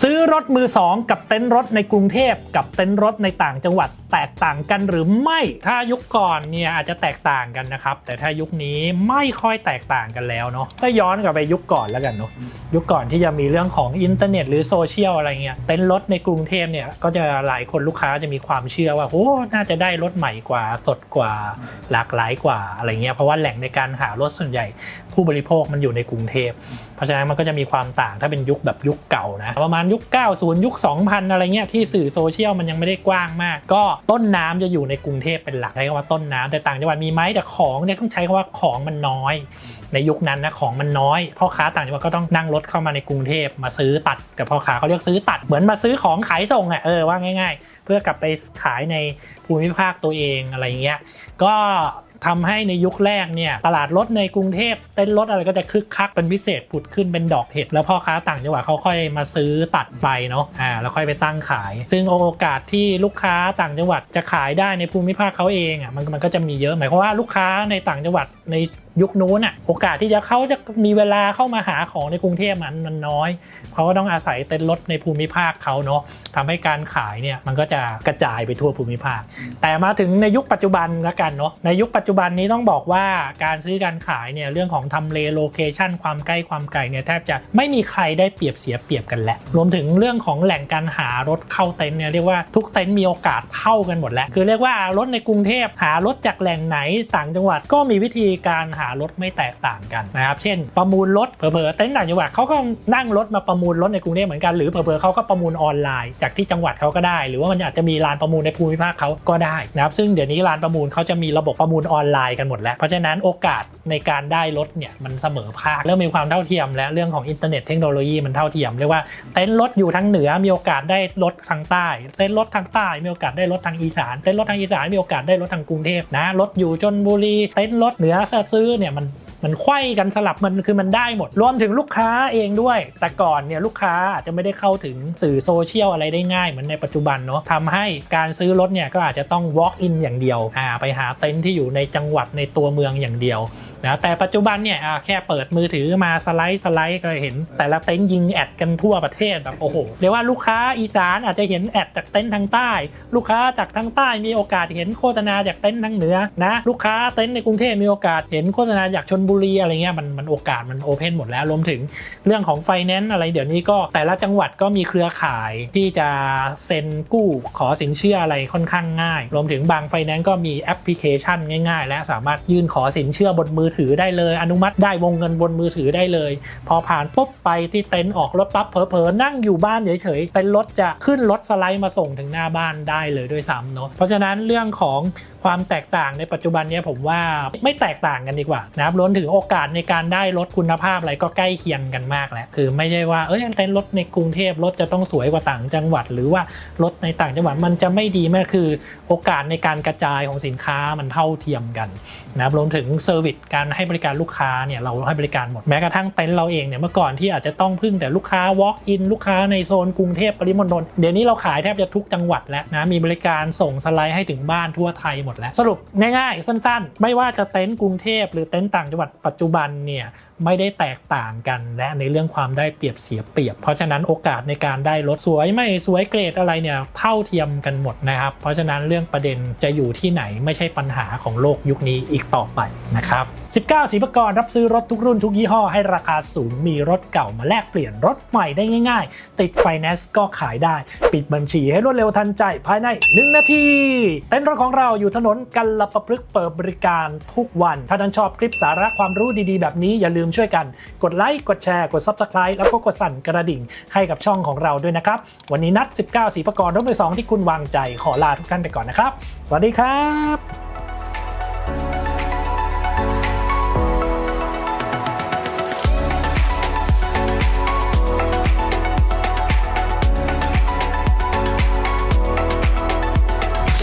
ซื้อรถมือสองกับเต็นท์รถในกรุงเทพกับเต็นท์รถในต่างจังหวัดแตกต่างกันหรือไม่ถ้ายุคก่อนเนี่ยอาจจะแตกต่างกันนะครับ แต่ถ้ายุคนี้ไม่ค่อยแตกต่างกันแล้วเนาะถ้าย้อนกลับไปยุคก่อนแล้วกันเนาะยุคก่อนที่จะมีเรื่องของอินเทอร์เน็ตหรือโซเชียลอะไรเงี้ยเต็นท์รถในกรุงเทพเนี่ยก็จะหลายคนลูกค้าจะมีความเชื่อว่าโอ้น่าจะได้รถใหม่กว่าสดกว่าหลากหลายกว่าอะไรเงี้ยเพราะว่าแหล่งในการหารถส่วนใหญ่ผู้บริโภคมันอยู่ในกรุงเทพ เพราะฉะนั้นมันก็จะมีความต่างถ้าเป็นยุคแบบยุคเก่านะ ประมาณยุค 90 ยุค 2000 อะไรเงี้ยที่สื่อโซเชียลมันยังไม่ได้กว้างมาก ก็ต้นน้ำจะอยู่ในกรุงเทพเป็นหลักใช้คำว่าต้นน้ำแต่ต่างจังหวัดมีไหมแต่ของเนี่ยต้องใช้คำว่าของมันน้อย ในยุคนั้นนะของมันน้อยพ่อค้าต่างจังหวัดก็ต้องนั่งรถเข้ามาในกรุงเทพมาซื้อตัดกับพ่อค้าเขาเรียกซื้อตัดเหมือนมาซื้อของขายส่งอะเออว่าง่าย ๆ เพื่อกลับไปขายในภูมิภาคตัวเองอะไรเงี้ยก็ ทำให้ในยุคแรกเนี่ยตลาดรถในกรุงเทพเต้นรถอะไรก็จะคึกคักเป็นพิเศษผุดขึ้นเป็นดอกเห็ดแล้วพ่อค้าต่างจังหวัดเขาค่อยมาซื้อตัดใบเนาะอ่าแล้วค่อยไปตั้งขาย ซึ่งโอกาสที่ลูกค้าต่างจังหวัดจะขายได้ในภูมิภาคเขาเองอะมันมันก็จะมีเยอะหมายความว่าลูกค้าในต่างจังหวัดใน ยุคนู้นอะโอกาสที่จะเขาจะมีเวลาเข้ามาหาของในกรุงเทพมันมันน้อยเขาก็ต้องอาศัยเต้นท์รถในภูมิภาคเขาเนาะทำให้การขายเนี่ยมันก็จะกระจายไปทั่วภูมิภาค แต่มาถึงในยุคปัจจุบันละกันเนาะในยุคปัจจุบันนี้ต้องบอกว่าการซื้อการขายเนี่ยเรื่องของทำเลโลเคชันความใกล้ความไกลเนี่ยแทบจะไม่มีใครได้เปรียบเสียเปรียบกันแล้วรวมถึงเรื่องของแหล่งการหารถเข้าเต็นท์เนี่ยเรียกว่าทุกเต็นท์มีโอกาสเท่ากันหมดแล้วคือเรียกว่ารถในกรุงเทพหารถจากแหล่งไหนต่างจังหวัดก็มีวิธีการหารถไม่แตกต่างกันนะครับเช่น ประมูลรถเผลอๆเต็นท์ต่างจังหวัดเขาก็นั่งรถมาประมูลรถในกรุงเทพเหมือนกันหรือเผลอๆเขาก็ประมูลออนไลน์จากที่จังหวัดเขาก็ได้ หรือว่ามันอาจจะมีลานประมูลในภูมิภาคเขาก็ได้นะครับซึ่งเดี๋ยวนี้ลานประมูลเขาจะมีระบบประมูลออนไลน์กันหมดแล้ว เพราะฉะนั้นโอกาสในการได้รถเนี่ยมันเสมอภาคเริ่มมีความเท่าเทียม และเรื่องของอินเทอร์เน็ตเทคโนโลยีมันเท่าเทียมเรียกว่าเต็นท์รถอยู่ทางเหนือมีโอกาสได้รถทางใต้เต็นท์รถทางใต้มีโอกาสได้รถทางอีสานเต็นท์รถทางอีสานมีโอกาสได้รถทางกรุงเทพนะรถอยู่ชนบุรีเต็นท์รถเหนือซื้อเนี่ยมัน มันไขว้กันสลับมันคือมันได้หมด รวมถึงลูกค้าเองด้วย แต่ก่อนเนี่ยลูกค้าอาจจะไม่ได้เข้าถึงสื่อโซเชียลอะไรได้ง่ายเหมือนในปัจจุบันเนาะทำให้การซื้อรถเนี่ยก็อาจจะต้อง walk in อย่างเดียวอ่าไปหาเต็นท์ที่อยู่ในจังหวัดในตัวเมืองอย่างเดียวนะแต่ปัจจุบันเนี่ยแค่เปิดมือถือมาสไลด์สไลด์ก็เห็น แต่ละเต็นท์ยิงแอดกันทั่วประเทศแบบโอ้โหเรียกว่าลูกค้าอีสานอาจจะเห็นแอดจากเต็นท์ทางใต้ ลูกค้าจากทางใต้มีโอกาสเห็นโฆษณาจากเต็นท์ทางเหนือนะลูกค้าเต็นท์ในกรุงเทพมีโอกาสเห็นโฆษณาจากชนบุรีอะไรเงี้ยมันมันโอกาสมันโอเพนหมดแล้วรวมถึงเรื่องของไฟแนนซ์อะไรเดี๋ยวนี้ก็แต่ละจังหวัดก็มีเครือข่ายที่จะเซ็นกู้ขอสินเชื่ออะไรค่อนข้างง่าย รวมถึงบางไฟแนนซ์ก็มีแอปพลิเคชันง่าย ๆ และสามารถยื่นขอสินเชื่อบนมือถือได้เลย อนุมัติได้วงเงินบนมือถือได้เลย พอผ่านปุ๊บไปที่เต็นท์ออกรถปั๊บเผลอๆนั่งอยู่บ้านเฉยๆเต็นรถจะขึ้นรถสไลด์มาส่งถึงหน้าบ้านได้เลยด้วยซ้ำเนาะเพราะฉะนั้นเรื่องของความแตกต่างในปัจจุบันเนี้ผมว่าไม่แตกต่างกันดีกว่านะครับรวมถึงโอกาสในการได้รถคุณภาพอะไรก็ใกล้เคียงกันมากแล้วคือไม่ใช่ว่าเอ้ยเต็นท์รถในกรุงเทพรถจะต้องสวยกว่าต่างจังหวัด หรือว่ารถในต่างจังหวัดมันจะไม่ดีมากคือ โอกาสในการกระจายของสินค้ามันเท่าเทียมกันนะครับรวมถึงเซอร์วิสการให้บริการลูกค้าเนี่ยเราให้บริการหมดแม้กระทั่งเต็นท์เราเองเนี่ยเมื่อก่อนที่อาจจะต้องพึ่งแต่ลูกค้า walk in ลูกค้าในโซนกรุงเทพปริมณฑลเดี๋ยวนี้เราขายแทบจะทุกจังหวัดแล้วนะมีบริการส่งสไลด์ให้ถึงบ้านทั่วไทยหมดแล้ว สรุปง่ายๆสั้น ๆ ไม่ว่าจะเต็นท์กรุงเทพหรือเต็นท์ต่างจังหวัดปัจจุบันเนี่ยไม่ได้แตกต่างกันและในเรื่องความได้เปรียบเสียเปรียบ เพราะฉะนั้นโอกาสในการได้รถสวยไม่สวยเกรดอะไรเนี่ยเท่าเทียมกันหมดนะครับ เพราะฉะนั้นเรื่องประเด็นจะอยู่ที่ไหนไม่ใช่ปัญหาของโลกยุคนี้อีกต่อไปนะครับ 19สีประกรรับซื้อรถทุกรุ่นทุกยี่ห้อให้ราคาสูงมีรถเก่ามาแลกเปลี่ยนรถใหม่ได้ง่าย ๆ ติดไฟแนนซ์ก็ขายได้ ปิดบัญชีให้รวดเร็วทันใจภายใน 1 นาทีเต็นท์รถของเราอยู่ถนนกันลประพฤกเปิดบริการทุกวัน ถ้าท่านชอบคลิปสาระความรู้ดีๆ แบบนี้อย่าลืมช่วยกัน กดไลค์ กดแชร์ กด Subscribe แล้วก็กดสั่นกระดิ่งให้กับช่องของเราด้วยนะครับ วันนี้นัด 19สีประกรรถมือสองที่คุณวางใจขอลาทุกท่านไปก่อนนะครับ สวัสดีครับ